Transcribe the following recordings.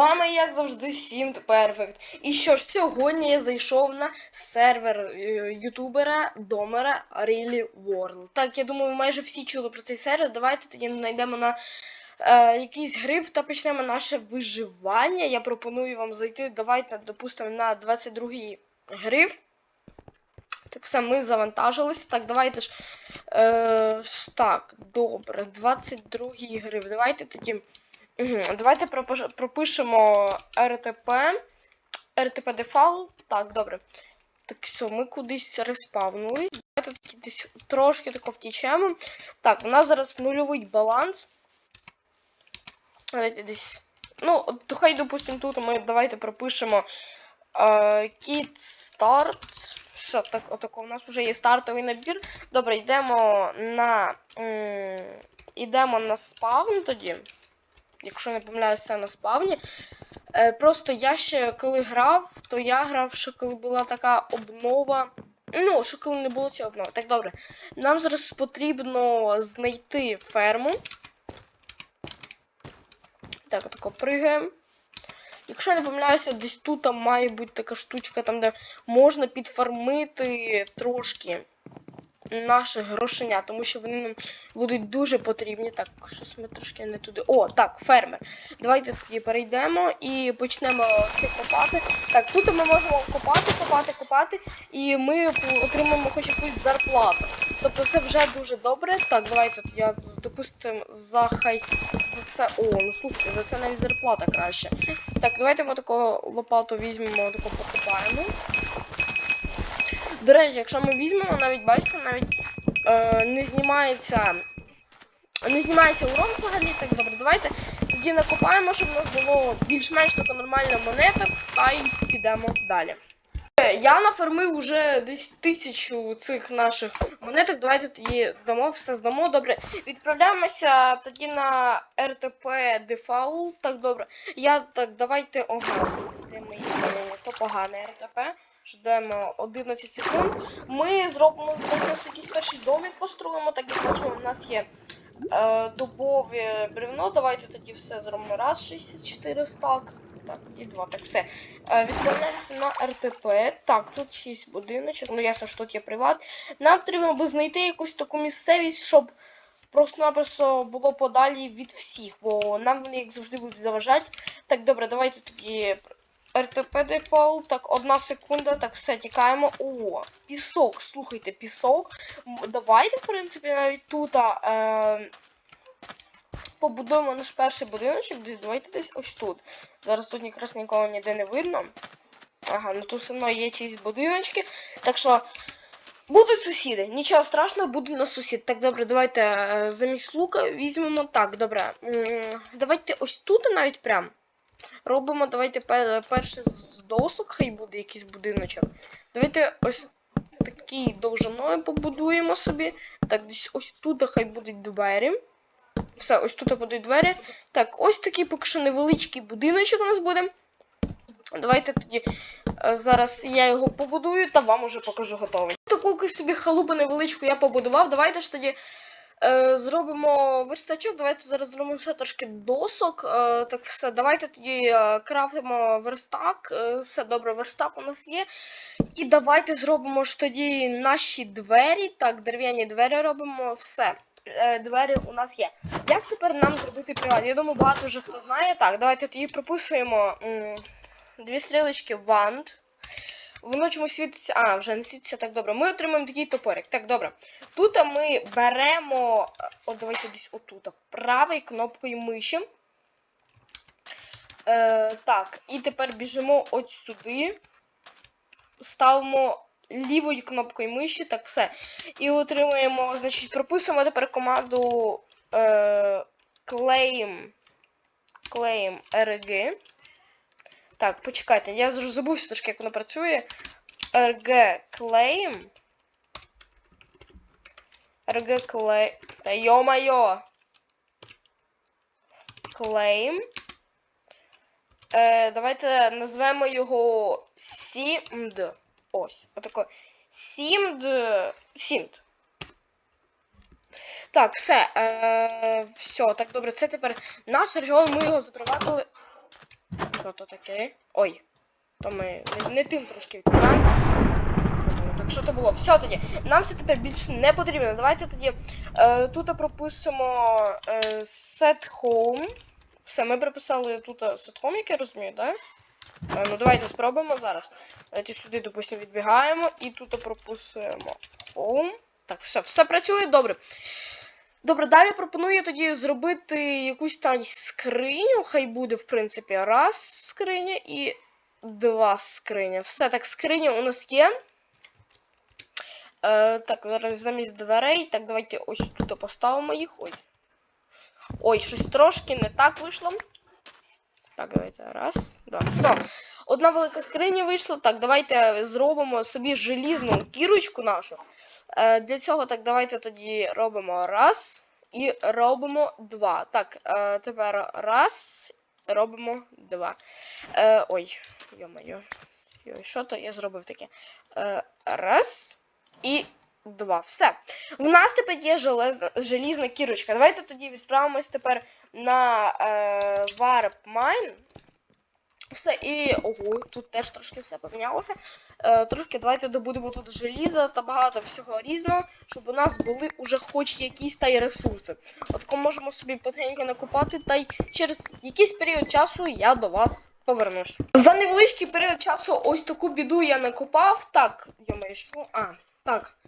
вами, як завжди, Сімт Перфект. І що ж, сьогодні я зайшов на сервер е, ютубера Домера Really World. Так, я думаю, майже всі чули про цей сервер. Давайте тоді знайдемо на е, якийсь гриф та почнемо наше виживання. Я пропоную вам зайти. Давайте, допустимо, на 22-й гриф. Так, все, ми завантажилися. Так, давайте ж. Е, так, добре, 22-й гриф. Давайте тоді. Давайте пропишемо РТП. РТП дефолт. Так, добре. Так, все, ми кудись респавнулись. Давайте десь трошки тако втічемо. Так, у нас зараз нульовий баланс. Давайте десь. Ну, то хай, допустимо, тут ми давайте пропишемо е, Kit Start. Все, так, отако, у нас вже є стартовий набір. Добре, йдемо на. М, йдемо на спавн тоді. Якщо не помиляюся, на спавні. Е, просто я ще коли грав, то я грав, ще коли була така обнова. Ну, що коли не було цього обнови. Так, добре. Нам зараз потрібно знайти ферму. Так, отако пригаємо. Якщо я не помиляюся, десь тут там має бути така штучка, там, де можна підфармити трошки наших грошеня, тому що вони нам будуть дуже потрібні. Так, щось ми трошки не туди. О, так, фермер. Давайте тоді перейдемо і почнемо це копати. Так, тут ми можемо копати, копати, копати, і ми отримаємо хоч якусь зарплату. Тобто це вже дуже добре. Так, давайте тоді, допустимо, за хай за це. О, ну слухайте, за це навіть зарплата краще. Так, давайте ми таку лопату візьмемо, таку покопаємо. До речі, якщо ми візьмемо, навіть бачите, навіть е, не знімається. Не знімається урон взагалі, так добре. Давайте тоді накопаємо, щоб у нас було більш-менш тако нормально монеток, та й підемо далі. Е, Я нафармив вже десь тисячу цих наших монеток. Давайте тоді здамо, все здамо. Добре. Відправляємося тоді на РТП Default. Так, добре. Я так, давайте. Ага, де мої то РТП. Ждемо 11 секунд. Ми зробимо якийсь перший домик построїмо, так як бачимо, у нас є е, дубове бревно. Давайте тоді все зробимо. Раз, 64 стак. Так, і два. Так, все. Е, відправляємося на РТП. Так, тут 6 будиночок. Ну, ясно, що тут є приват. Нам потрібно би знайти якусь таку місцевість, щоб просто-напросто було подалі від всіх, бо нам вони, як завжди, будуть заважати. Так, добре, давайте тоді РТП дефолт. Так, одна секунда. Так, все, тікаємо. О, пісок. Слухайте, пісок. Давайте, в принципі, навіть тут. Е, побудуємо наш перший будиночок. Давайте десь ось тут. Зараз тут якраз нікого ніде не видно. Ага, ну тут все одно є чиїсь будиночки. Так що. Будуть сусіди. Нічого страшного, буде на сусід. Так, добре, давайте е, замість лука візьмемо. Так, добре. Давайте ось тут навіть прям. Робимо, давайте пе- перше з досок, хай буде якийсь будиночок. Давайте ось такий довжиною побудуємо собі. Так, десь ось тут хай будуть двері. Все, ось тут будуть двері. Так, ось такий поки що невеличкий будиночок у нас буде. Давайте тоді е, зараз я його побудую та вам уже покажу готовий. Таку собі халупу невеличку я побудував. Давайте ж тоді е, зробимо верстачок. Давайте зараз зробимо ще трошки досок. Е, так, все, давайте тоді е, крафтимо верстак. Е, все добре, верстак у нас є. І давайте зробимо ж тоді наші двері. Так, дерев'яні двері робимо. Все. Е, Двері у нас є. Як тепер нам зробити приват? Я думаю, багато вже хто знає. Так, давайте тоді прописуємо дві стрілочки wand. Воно чомусь світиться. А, вже не світиться так добре. Ми отримаємо такий топорик. Так, добре. Тут ми беремо. е, От давайте десь отут. Правою кнопкою миші. Е, так, і тепер біжимо от сюди. Ставимо лівою кнопкою миші, так все. І отримуємо, значить, прописуємо тепер команду е, claim, claim rg. Так, почекайте, я забувся трошки, як воно працює. rg claim. rg claim. Та йо-майо. Claim. Е, давайте назвемо його Сімд. Ось, отако. Сімд. Сімд. Так, все. Е, все, так добре, це тепер наш регіон, ми його запровадили. Що то таке? Ой. То ми не, не тим трошки відкриваємо. Так що то було? Все тоді. Нам це тепер більше не потрібно. Давайте тоді е, тут пропишемо е, set home. Все, ми приписали тут set home, як я розумію, так? Да? Е, ну давайте спробуємо зараз. Давайте сюди, допустимо, відбігаємо і тут прописуємо home. Так, все, все працює добре. Добре, далі пропоную тоді зробити якусь там скриню. Хай буде, в принципі, раз скриня і два скриня. Все, так, скриня у нас є. Е, так, зараз замість дверей. Так, давайте ось тут поставимо їх. Ой. Ой, щось трошки не так вийшло. Так, давайте. Раз, два. Все. Одна велика скриня вийшла. Так, давайте зробимо собі желізну кірочку нашу. Е, для цього так, давайте тоді робимо раз і робимо два. Так, е, тепер раз, робимо два. Е, ой, йо-моє. Що то я зробив таке? Е, раз і два. Все. В нас тепер є железна, желізна кірочка. Давайте тоді відправимось тепер на е, Warp Mine. Все, і. Ого, тут теж трошки все помінялося. Е, трошки давайте добудемо тут желіза та багато всього різного, щоб у нас були уже хоч якісь та й ресурси. От можемо собі потихеньку накопати, та й через якийсь період часу я до вас повернусь. За невеличкий період часу ось таку біду я накопав. Так, я що? А, так.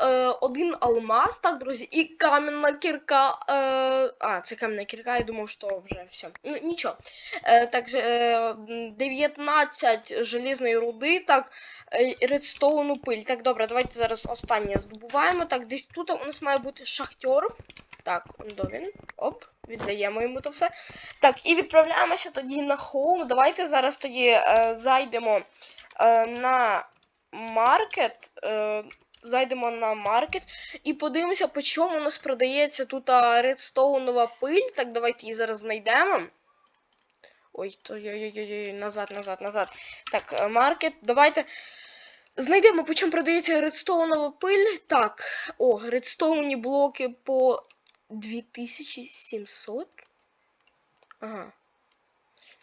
Е, один алмаз, так, друзі, і кам'яна кірка. Е, а, це кам'яна кірка, я думав, що вже все. Ну, нічого. Е, так, е, 19 желізної руди, так, е, редстоуну пиль. Так, добре, давайте зараз останнє здобуваємо. Так, десь тут у нас має бути шахтер. Так, до він. Оп, віддаємо йому то все. Так, і відправляємося тоді на хоум. Давайте зараз тоді е, зайдемо е, на маркет. Е, зайдемо на маркет і подивимося, по чому у нас продається тут редстоунова пиль. Так, давайте її зараз знайдемо. Ой, то ой-ой-ой, назад, назад, назад. Так, е, маркет. Давайте. Знайдемо, по чому продається редстоунова пиль. Так, о, редстоунні блоки по 2700. Ага.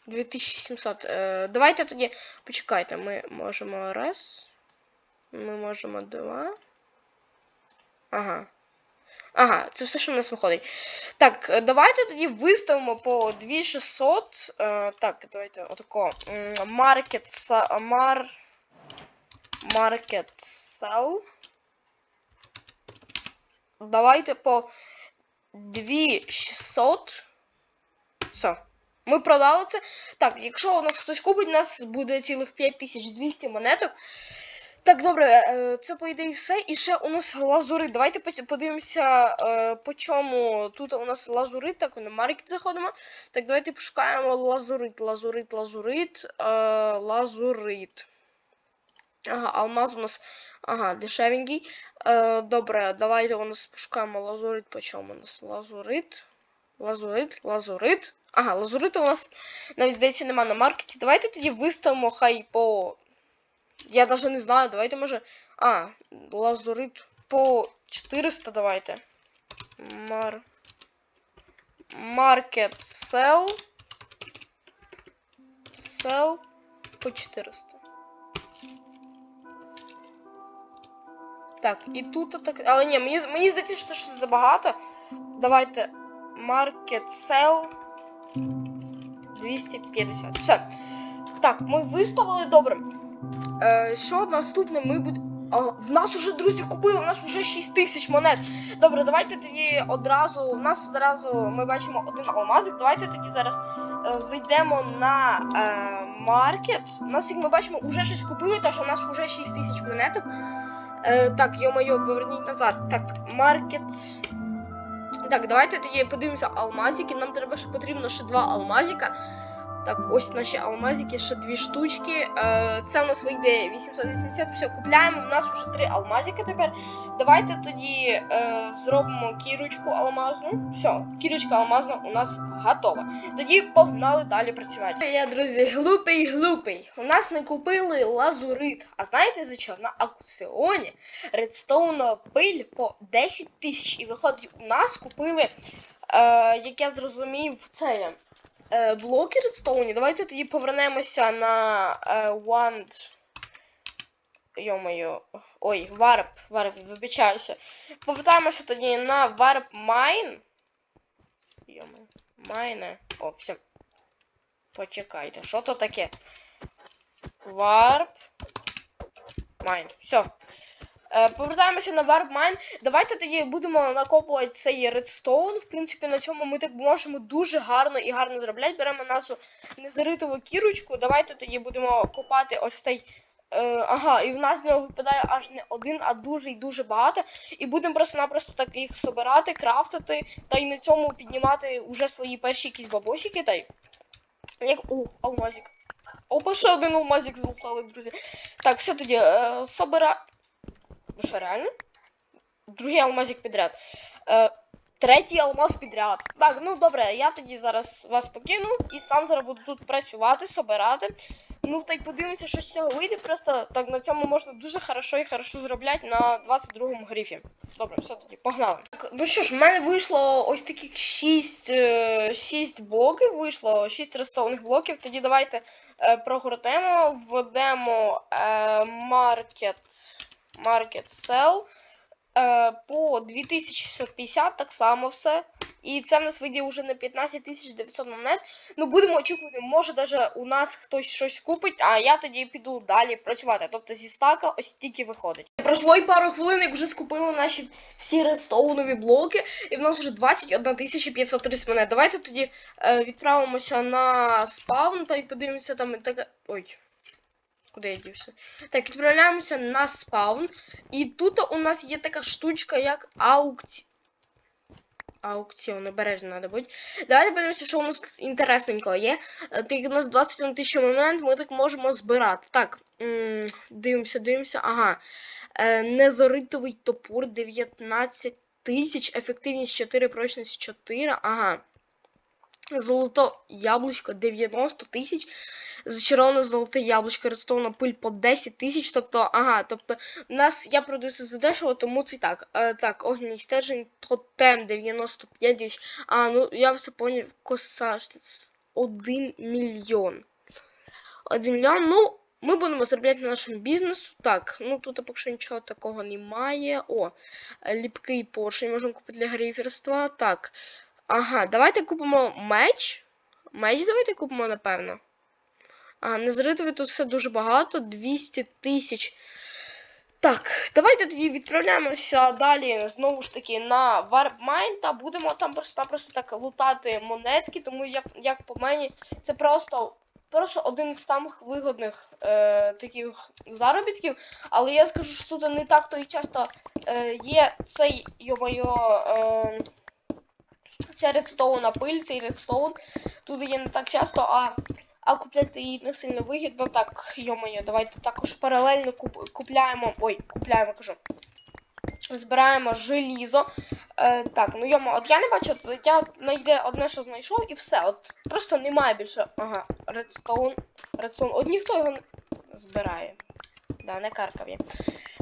2700. Е, давайте тоді. Почекайте, ми можемо раз. Ми можемо два. Ага. Ага, це все, що в нас виходить. Так, е, давайте тоді виставимо по 2600. Е, так, давайте отако. Market sa- Mar... Market sell. Давайте по 2600. Все. Ми продали це. Так, якщо у нас хтось купить, у нас буде цілих 5200 монеток. Так, добре, е, це по ідеї все. І ще у нас лазурит. Давайте подивимося, е, по чому тут у нас лазурит. Так, на маркет заходимо. Так, давайте пошукаємо лазурит, лазурит, лазурит, е, лазурит. Ага, алмаз у нас. Ага, дешевенький. Е, добре, давайте у нас пошукаємо лазурит. По чому у нас лазурит? Лазурит, лазурит. Ага, лазуриту у нас навіть здається нема на маркеті. Давайте тоді виставимо хай по. Я даже не знаю, давайте може. А, лазурит по 400 давайте. Мар... Market sell. Sell по 400. Так, і тут так. Але ні, мені, мені здається, що щось забагато. Давайте. Market sell 250. Все. Так, ми виставили добре. Е, що наступне ми будемо. В нас уже, друзі, купили, у нас вже 6 тисяч монет. Добре, давайте тоді одразу. У нас зразу ми бачимо один алмазик. Давайте тоді зараз е, зайдемо на е, маркет. У нас, як ми бачимо, вже щось купили, тож у нас вже 6 тисяч монеток. Е, так, йо-моє, поверніть назад. Так, маркет. Так, давайте тоді подивимося алмазики. Нам треба, що потрібно ще два алмазика. Так, ось наші алмазики, ще дві штучки. Е, це у нас вийде 880. Все, купляємо. У нас вже три алмазики тепер. Давайте тоді е, зробимо кірочку алмазну. Все, кірочка алмазна у нас готова. Тоді погнали далі працювати. Я, друзі, глупий, глупий. У нас не купили лазурит. А знаєте за що? На аукціоні редстоунова пиль по 10 тисяч. І виходить, у нас купили, е, як я зрозумів, це. Е, блоки редстоуні. Давайте тоді повернемося на е, Wand. Йо-моє. Ой, Warp. Warp, вибачаюся. Повертаємося тоді на Warp Mine. Йо-моє. Майне. О, все. Почекайте, що то таке? Warp. Mine. Все. Е, повертаємося на Warp. Давайте тоді будемо накопувати цей редстоун. В принципі, на цьому ми так можемо дуже гарно і гарно заробляти. Беремо нашу незаритову кірочку. Давайте тоді будемо копати ось цей. Е, ага, і в нас з нього випадає аж не один, а дуже і дуже багато. І будемо просто-напросто так їх собирати, крафтити, та й на цьому піднімати уже свої перші якісь бабосики. Та й. Як. О, алмазик. Опа, ще один алмазик злутали, друзі. Так, все тоді. Е, собира. Ну реально? Другий алмазик підряд. Е, третій алмаз підряд. Так, ну добре, я тоді зараз вас покину і сам зараз буду тут працювати, собирати. Ну, та й подивимося, що з цього вийде. Просто так на цьому можна дуже хорошо і хорошо заробляти на 22-му грифі. Добре, все тоді, погнали. Так, ну що ж, в мене вийшло ось таких 6, 6 блоків вийшло, 6 рестованих блоків. Тоді давайте е, прогортемо, введемо е, market, market sell е, по 2650, так само все. І це в нас вийде вже на 15900 монет. Ну, будемо очікувати, може даже у нас хтось щось купить, а я тоді піду далі працювати. Тобто зі стака ось тільки виходить. Пройшло й пару хвилин, як вже скупили наші всі редстоунові блоки, і в нас вже 21 530 монет. Давайте тоді е, відправимося на спаун та й подивимося там таке. Ой. Куди я дівся? Так, відправляємося на спаун. І тут у нас є така штучка, як аукці... аукціон. Обережно треба бути. Давайте подивимося, що у нас інтересненького є. Е, Так у нас 21 тисяча момент, ми так можемо збирати. Так, дивимося, дивимося. Ага. Е, Незоритовий топор 19 тисяч, ефективність 4, прочність 4. Ага. Золото яблучко 90 тисяч. Зачароване золоте яблучко, редстоуна пиль по 10 тисяч. Тобто, ага, тобто, у нас я продаю це за дешево, тому це так. Е, так, огняний стержень, тотем 95 тисяч. А, ну я все поняв, коса 1 мільйон. 1 мільйон, ну. Ми будемо заробляти на нашому бізнесу. Так, ну тут поки що нічого такого немає. О, ліпкий поршень можемо купити для гриферства. Так. Ага, давайте купимо меч. Меч давайте купимо, напевно. А, незритові тут все дуже багато. 200 тисяч. Так, давайте тоді відправляємося далі знову ж таки на Warpmine та будемо там просто-напросто так лутати монетки, тому як, як по мені, це просто. Просто один з самих вигодних е, таких заробітків. Але я скажу, що тут не так то і часто е, є цей йо-моє. Е, ця редстоуна пиль, цей редстоун. Тут є не так часто, а а купляти її не сильно вигідно. Так, йо-моє, давайте також паралельно куп, купляємо. Ой, купляємо, кажу. Збираємо желізо. Е, так, ну йомо, от я не бачу, я знайде одне, що знайшов, і все. От просто немає більше. Ага, редстоун. Редстоун. От ніхто його не збирає. Да, не каркав я.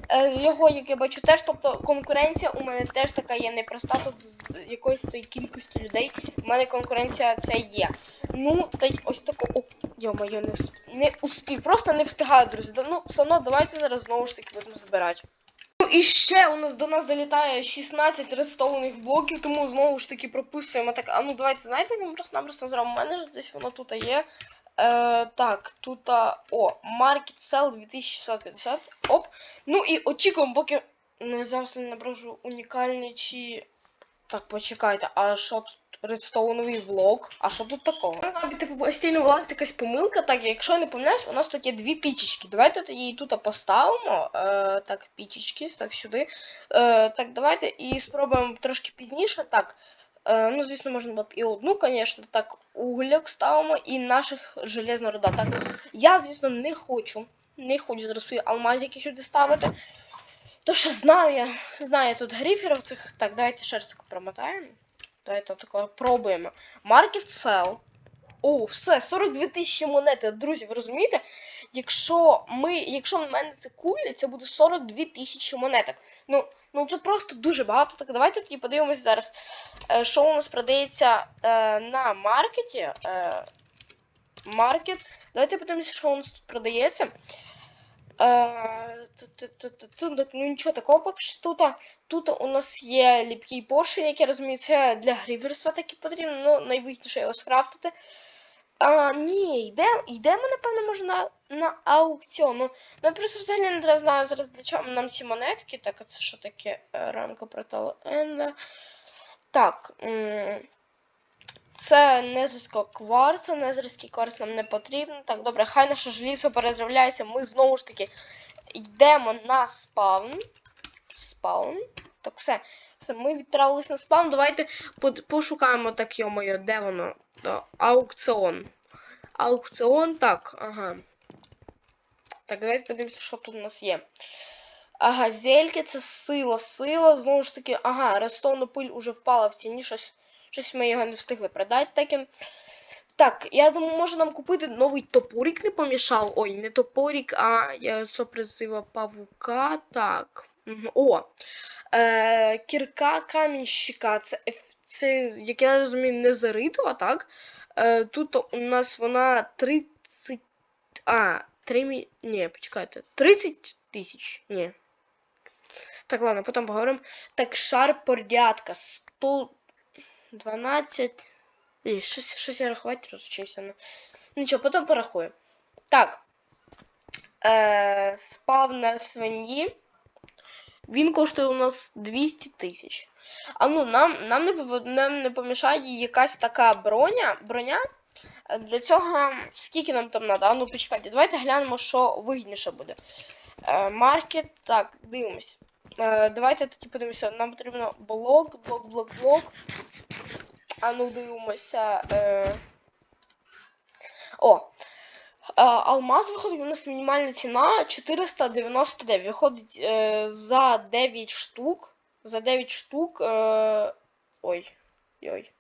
Е, його, як я бачу, теж, тобто конкуренція у мене теж така є непроста. Тут з якоїсь тої кількості людей. У мене конкуренція це є. Ну, та й ось тако. О, йо-моє, не, вс- не успів. Просто не встигаю, друзі. Ну, все одно, давайте зараз знову ж таки будемо збирати. Ну і ще у нас до нас залітає 16 рестованих блоків, тому знову ж таки прописуємо так. А ну давайте, знаєте, ми просто-напросто зробимо. У мене десь воно тут є. Е, так, тут. О, Market Sell 2650. Оп. Ну і очікуємо, поки не зараз не набражу унікальний чи. Так, почекайте, а що тут? Редстоуновий блок. А що тут такого? Навіть типу постійно вилазить якась помилка. Так, якщо я не помиляюсь, у нас тут є дві пічечки. Давайте її тут поставимо. Е, так, пічечки, так сюди. Е, так, давайте і спробуємо трошки пізніше. Так. Е, ну, звісно, можна було б і одну, звісно, так, угольок ставимо і наших железна руда. Так, я, звісно, не хочу. Не хочу зараз свої алмазики сюди ставити. То що знаю я, знаю тут гриферів цих. Так, давайте раз промотаємо. Давайте тако пробуємо. Market Sell. О, все, 42 тисячі монети. Друзі, ви розумієте? Якщо ми, якщо в мене це кулі, це буде 42 тисячі монеток. Ну, ну це просто дуже багато. Так давайте тоді подивимось зараз, е, що у нас продається е, на маркеті. Е, маркет. Давайте подивимося, що у нас тут продається. Е, тут- Ну нічого такого поки що тут. Тут у нас є ліпкий поршень, як я розумію, це для гріверства таки потрібно. Ну, найвигідніше його скрафтити. А, ні, йдемо, йдемо, напевно, може на, на аукціон. Ну, я просто взагалі не знаю зараз для чого нам ці монетки. Так, а це що таке Е, рамка порталу Енда. Так. Це незерського кварцу, незерський кварц нам не потрібен. Так, добре, хай наше желізо переробляється. Ми знову ж таки йдемо на спаун. Спаун. Так, все. Все, ми відправились на спаун. Давайте пошукаємо так, йо-моє, де воно? Аукціон. Аукціон, так, ага. Так, давайте подивимося, що тут у нас є. Ага, зельки це сила, сила. Знову ж таки, ага, рестовна пиль уже впала в ціні, щось, щось ми його не встигли продати таки. Так, я думаю, може нам купити новий топорик не помішав. Ой, не топорик, а я сопризива павука. Так. О. Е, кірка камінщика. Це, це, як я розумію, не заритова, так? Е, тут у нас вона 30. А, 3 мі... Ні, почекайте. 30 тисяч. Ні. Так, ладно, потім поговоримо. Так, шар порядка. 112. Ні, щось, щось я рахувати розучився. Ну. Нічого, потім порахую. Так. Е, спав на свині. Він коштує у нас 200 тисяч. А ну, нам, нам, не, нам не помішає якась така броня. броня. Е, Для цього нам скільки нам там треба? Ну почекайте, давайте глянемо, що вигідніше буде. Е, маркет, так, дивимось. Е, давайте тоді подивимося. Нам потрібно блок, блок, блок, блок. А ну дивимося. О! Алмаз виходить, у нас мінімальна ціна 499. Виходить за 9 штук. За 9 штук. Ой. Ой.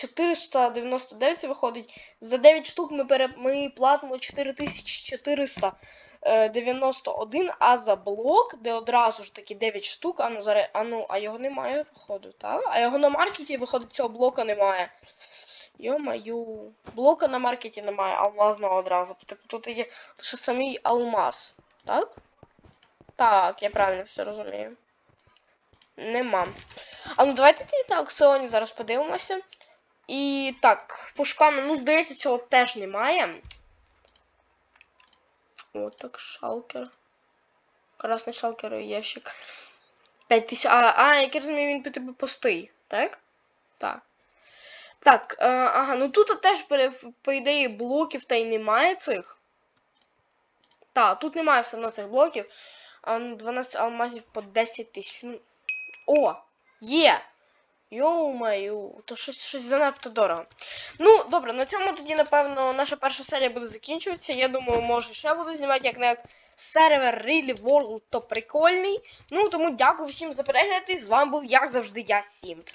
499 виходить. За 9 штук ми, пере, ми платимо 4491, а за блок, де одразу ж таки 9 штук, а ну, зараз, а ну, а його немає, походу, так? А його на маркеті, виходить, цього блока немає. Йо-маю. Блока на маркеті немає, алмазного одразу. Тобто тут є лише самий алмаз. Так? Так, я правильно все розумію. Нема. А ну давайте тоді на аукціоні зараз подивимося. І так, пушками, ну, здається, цього теж немає. О, так, шалкер. Красний шалкер і ящик. 5000. А, а, як я розумію, він по тебе пустий, так? Так. Так, е, ага, ну тут теж, по ідеї, блоків та й немає цих. Так, тут немає все одно цих блоків. А, ну, 12 алмазів по 10 тисяч. Ну, о! Є! Йоу-маю, то щось, щось занадто дорого. Ну, добре, на цьому тоді, напевно, наша перша серія буде закінчуватися. Я думаю, може ще буду знімати, як не як сервер Really World, то прикольний. Ну, тому дякую всім за перегляд. І з вами був, як завжди, я Сімт.